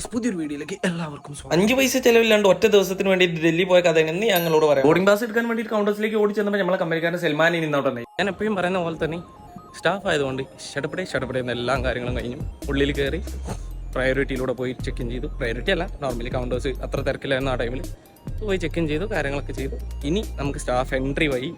Guys പുതിയൊരു വീഡിയോയിലേക്ക് എല്ലാവർക്കും സ്വാഗതം. അഞ്ച് പൈസ ചെലവില്ലാണ്ട് ഒറ്റ ദിവസത്തിന് വേണ്ടി ഡൽഹി പോയ കഥ എന്ന് ഞങ്ങളോട് പറയാം. ബോർഡിംഗ് പാസ് എടുക്കാൻ വേണ്ടി കൗണ്ടേഴ്സിലേക്ക് ഓടി ചെന്നപ്പോൾ നമ്മളെ കമ്പനിക്കാരൻ സൽമാൻ നിന്നോട്ടെ ഞാൻ എപ്പോഴും പറയുന്ന പോലെ തന്നെ സ്റ്റാഫ് ആയതുകൊണ്ട് ഷടപ്പടേ ഷടപ്പടേ എന്ന എല്ലാ കാര്യങ്ങളും കഴിഞ്ഞു. ഉള്ളിൽ കയറി പ്രയോറിറ്റിയിലൂടെ പോയി ചെക്ക് ഇൻ ചെയ്തു. പ്രയോറിറ്റി അല്ല നോർമലി കൗണ്ടേഴ്സ് അത്ര തിരക്കിലായിരുന്നു ആ ടൈമിൽ പോയി ചെക്ക് ഇൻ ചെയ്തു കാര്യങ്ങളൊക്കെ ചെയ്തു. ഇനി നമുക്ക് സ്റ്റാഫ് എൻട്രി വഴി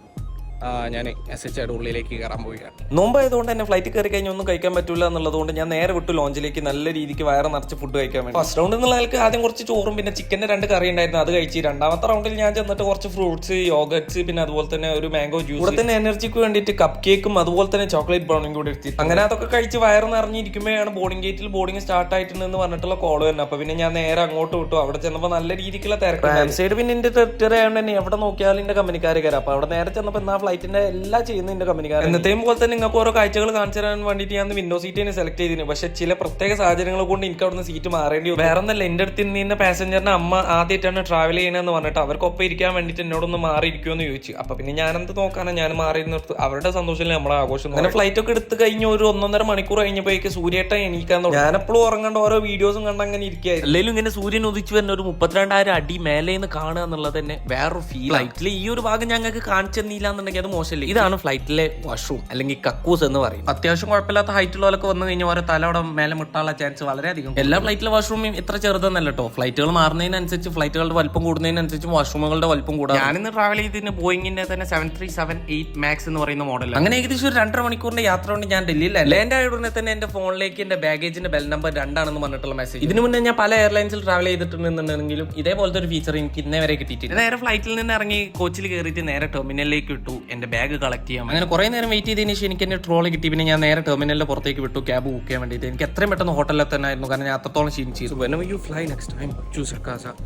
ഞാൻ എസ് എച്ച് ആയിട്ട് ഉള്ളിലേക്ക് കയറാൻ പോവുകയാണ്. നോമ്പായതുകൊണ്ട് തന്നെ ഫ്ലൈറ്റ് കയറി കഴിഞ്ഞാൽ ഒന്നും കഴിക്കാൻ പറ്റില്ല എന്നുള്ളതുകൊണ്ട് ഞാൻ നേരെ വിട്ടു ലോഞ്ചിലേക്ക് നല്ല രീതിക്ക് വയറ് നിറച്ച് ഫുഡ് കഴിക്കാൻ വേണ്ടി. ഫസ്റ്റ് റൗണ്ടിൽ നിന്നുള്ള ആൾക്ക് ആദ്യം കുറച്ച് ചോറും പിന്നെ ചിക്കന്റെ രണ്ട് കറി ഉണ്ടായിരുന്നു അത് കഴിച്ച്. രണ്ടാമത്തെ റൗണ്ടിൽ ഞാൻ ചെന്നിട്ട് കുറച്ച് ഫ്രൂട്ട്സ് യോഗട്സ് പിന്നെ അതുപോലെ തന്നെ ഒരു മാംഗോ ജ്യൂസ് കൂടെ തന്നെ എനർജിക്ക് വേണ്ടിയിട്ട് കപ്പ് കേക്കും അതുപോലെ തന്നെ ചോക്ലേറ്റ് ബ്രൗണും കൂടി എടുത്തി അങ്ങനെ അതൊക്കെ കഴിച്ച് വയറ് നിറഞ്ഞിരിക്കുമ്പോഴാണ് ബോർഡിംഗ് ഗേറ്റിൽ ബോർഡിംഗ് സ്റ്റാർട്ട് ആയിട്ടുണ്ടെന്ന് പറഞ്ഞിട്ടുള്ള കോൾ തന്നെ അപ്പൊ പിന്നെ ഞാൻ നേരെ അങ്ങോട്ട് വിട്ടു. അവിടെ ചെന്നപ്പോൾ നല്ല രീതിക്കുള്ള തിരക്ക് സൈഡ് പിന്നെ എന്റെ ടെറിട്ടറി ആയതുകൊണ്ട് തന്നെ എവിടെ നോക്കിയാലും എന്റെ കമ്പനിക്കാർ കയറാം അപ്പൊ അവിടെ നേരെ ചെന്നപ്പോൾ എന്നാ ഫ്ലൈറ്റിന്റെ എല്ലാം ചെയ്യുന്ന എന്റെ കമ്പനിക്കാർ എന്നത്തെയും പോലെ തന്നെ നിങ്ങൾക്ക് ഓരോ കാഴ്ചകൾ കാണിച്ചു തരാൻ വേണ്ടിയിട്ട് ഞാൻ വിൻഡോ സീറ്റ് തന്നെ സെലക്ട് ചെയ്തിരുന്നു. പക്ഷെ ചില പ്രത്യേക സാഹചര്യങ്ങൾ കൊണ്ട് എനിക്ക് അവിടുന്ന് സീറ്റ് മാറേണ്ടി വരും വേറെ ഒന്നല്ല എന്റെ അടുത്ത് നിന്ന് പാസഞ്ചറിന്റെ അമ്മ ആദ്യമായിട്ടാണ് ട്രാവൽ ചെയ്യണമെന്ന് പറഞ്ഞിട്ട് അവർക്കൊപ്പം ഇരിക്കാൻ വേണ്ടിയിട്ട് എന്നോടൊന്ന് മാറി ഇരിക്കുമെന്ന് ചോദിച്ചു. അപ്പൊ പിന്നെ ഞാനെന്ത് നോക്കാനാണ് ഞാൻ മാറി നിർത്ത് അവരുടെ സന്തോഷത്തിൽ നമ്മളെ ആഘോഷം അങ്ങനെ ഫ്ലൈറ്റ് ഒക്കെ എടുത്ത് കഴിഞ്ഞ ഒരു ഒന്നൊന്നര മണിക്കൂർ കഴിഞ്ഞപ്പോഴേക്ക് സൂര്യേട്ട എണീക്കാൻ ഞാൻ ഞാനെപ്പോഴും ഉറങ്ങേണ്ട ഓരോ വീഡിയോസും കണ്ട് അങ്ങനെ ഇരിക്കുകയായിരുന്നു അല്ലെങ്കിലും ഇങ്ങനെ സൂര്യൻ ഉദിച്ചു വരുന്ന ഒരു മുപ്പത്തിരണ്ടായിരം അടി മേലെ നിന്ന് കാണുക എന്നുള്ളത് തന്നെ വേറൊരു ഫീൽ ഫ്ലൈറ്റിൽ ഈ ഒരു ഭാഗം ഞങ്ങൾക്ക് കാണിച്ചു തന്നില്ല എന്നുണ്ടെങ്കിൽ അത് മോശമല്ലേ? ഇതാണ് ഫ്ലൈറ്റിലെ വാഷ്റൂം അല്ലെങ്കിൽ കക്കൂസ് എന്ന് പറയും അത്യാവശ്യം കുഴപ്പമില്ലാത്ത ഹൈറ്റുള്ളവരൊക്കെ വന്നു കഴിഞ്ഞാൽ ഓരോ തല അവിടെ മേലെ മുട്ടാനുള്ള ചാൻസ് വളരെയധികം. എല്ലാ ഫ്ലൈറ്റിലെ വാഷ്റൂമും ഇത്ര ചെറുതെന്നല്ല കേട്ടോ ഫ്ലൈറ്റുകൾ മാറുന്നതിനനുസരിച്ച് ഫ്ലൈറ്റുകളുടെ വലിപ്പം കൂടുന്നതിനനുസരിച്ച് വാഷ്റൂമുകളുടെ വലിപ്പം കൂടുക ഞാനിന്ന് ട്രാവൽ ചെയ്തതിന് ബോയിങ്ങിന്റെ തന്നെ seven three seven eight max എന്ന് പറയുന്ന മോഡൽ അങ്ങനെ ഏകദേശം ഒരു രണ്ടര മണിക്കൂറിന്റെ യാത്ര കൊണ്ട് ഞാൻ ഡൽഹിയിൽ ലാൻഡ് ആയ ഉടനെ തന്നെ എന്റെ ഫോണിലേക്ക് എന്റെ ബാഗേജിന്റെ ബെൽ നമ്പർ രണ്ടാണെന്ന് പറഞ്ഞിട്ടുള്ള മെസ്സേജ് ഇതിനു മുന്നേ ഞാൻ പല എയർലൈൻസിൽ ട്രാവൽ ചെയ്തിട്ടുണ്ടെന്നുണ്ടെങ്കിലും ഇതേപോലത്തെ ഒരു ഫീച്ചർ എനിക്ക് ഇന്നേ വരെ കിട്ടിയിട്ടില്ല. നേരെ ഫ്ലൈറ്റിൽ നിന്ന് ഇറങ്ങി കോച്ചിൽ കയറിയിട്ട് നേരെ ടെർമിനലിലേക്ക് വിട്ടു എന്റെ ബാഗ് കളക്ട് ചെയ്യാം അങ്ങനെ കുറെ നേരം വെയിറ്റ് ചെയ്തതിന് ശേഷം എനിക്ക് എന്റെ ട്രോൾ കിട്ടി. പിന്നെ ഞാൻ നേരെ ടെർമിനലിന്റെ പുറത്തേക്ക് വിട്ടു ക്യാബ് ബുക്ക് ചെയ്യാൻ വേണ്ടിയിട്ട്. എനിക്ക് എത്രയും പെട്ടെന്ന് ഹോട്ടലിൽ തന്നെ ആയിരുന്നു കാരണം ഞാൻ അത്രത്തോളം ക്ഷീണിച്ചു. When you fly next time choose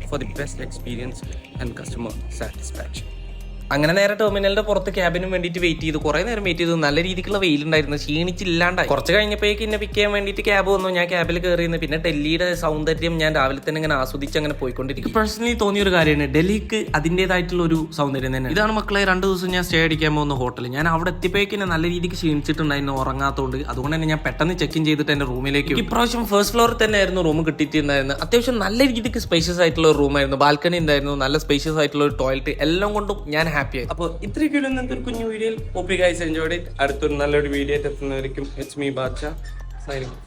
for the best experience and customer satisfaction അങ്ങനെ നേരെ ടെർമിനലിന്റെ പുറത്ത് ക്യാബിനും വേണ്ടിയിട്ട് വെയിറ്റ് ചെയ്തു. കുറെ നേരം വെയിറ്റ് ചെയ്തു. നല്ല രീതിക്കുള്ള വെയിൽ ഉണ്ടായിരുന്നു. ക്ഷീണിച്ചില്ലാണ്ടായി. കുറച്ച് കഴിഞ്ഞപ്പോഴേക്ക് എന്നെ പിക്ക് ചെയ്യാൻ വേണ്ടിയിട്ട് ക്യാബ് വന്നു. ഞാൻ ക്യാബിൽ കയറിയിരുന്നു പിന്നെ ഡൽഹിയുടെ സൗന്ദര്യം ഞാൻ രാവിലെ തന്നെ ഇങ്ങനെ ആസ്വദിച്ച് അങ്ങനെ പോയിക്കൊണ്ടിരിക്കും പേഴ്സണലി തോന്നിയ ഒരു കാര്യമാണ്. ഡൽഹിക്ക് അതിന്റെതായിട്ടുള്ള ഒരു സൗന്ദര്യം തന്നെ ഇതാണ് മക്കളെ രണ്ട് ദിവസം ഞാൻ സ്റ്റേ അടിക്കാൻ പോകുന്ന ഹോട്ടൽ ഞാൻ അവിടെ എത്തിയപ്പോഴേക്ക് നല്ല രീതിക്ക് ക്ഷീണിച്ചിട്ടുണ്ടായിരുന്നു. ഉറങ്ങാത്തതുകൊണ്ട് അതുകൊണ്ട് തന്നെ ഞാൻ പെട്ടെന്ന് ചെക്ക് ഇൻ ചെയ്തിട്ട് എന്റെ റൂമിലേക്ക് ഇപ്രാവശ്യം ഫസ്റ്റ് ഫ്ലോറിൽ തന്നെ ആയിരുന്നു റൂം കിട്ടിയിട്ടുണ്ടായിരുന്നത്. അത്യാവശ്യം നല്ല രീതിക്ക് സ്പേഷ്യസ് ആയിട്ടുള്ള ഒരു റൂമായിരുന്നു ബാൽക്കണി ഉണ്ടായിരുന്നു. നല്ല സ്പേഷ്യസ് ആയിട്ടുള്ള ഒരു ടോയ്ലറ്റ് എല്ലാം കൊണ്ടും ഞാൻ ഹാപ്പി ആയി. അപ്പോൾ ഇത്രയൊക്കെയുള്ള ഇന്നത്തെ ഒരു കുഞ്ഞു വീഡിയോയിൽ ഹോപ്പി ഗൈസ് എൻജോയ്ഡ്. അടുത്തൊരു നല്ലൊരു വീഡിയോ എത്തുന്നവരിക്കും എച്ച് മീ ബാച്ച സൈനിങ്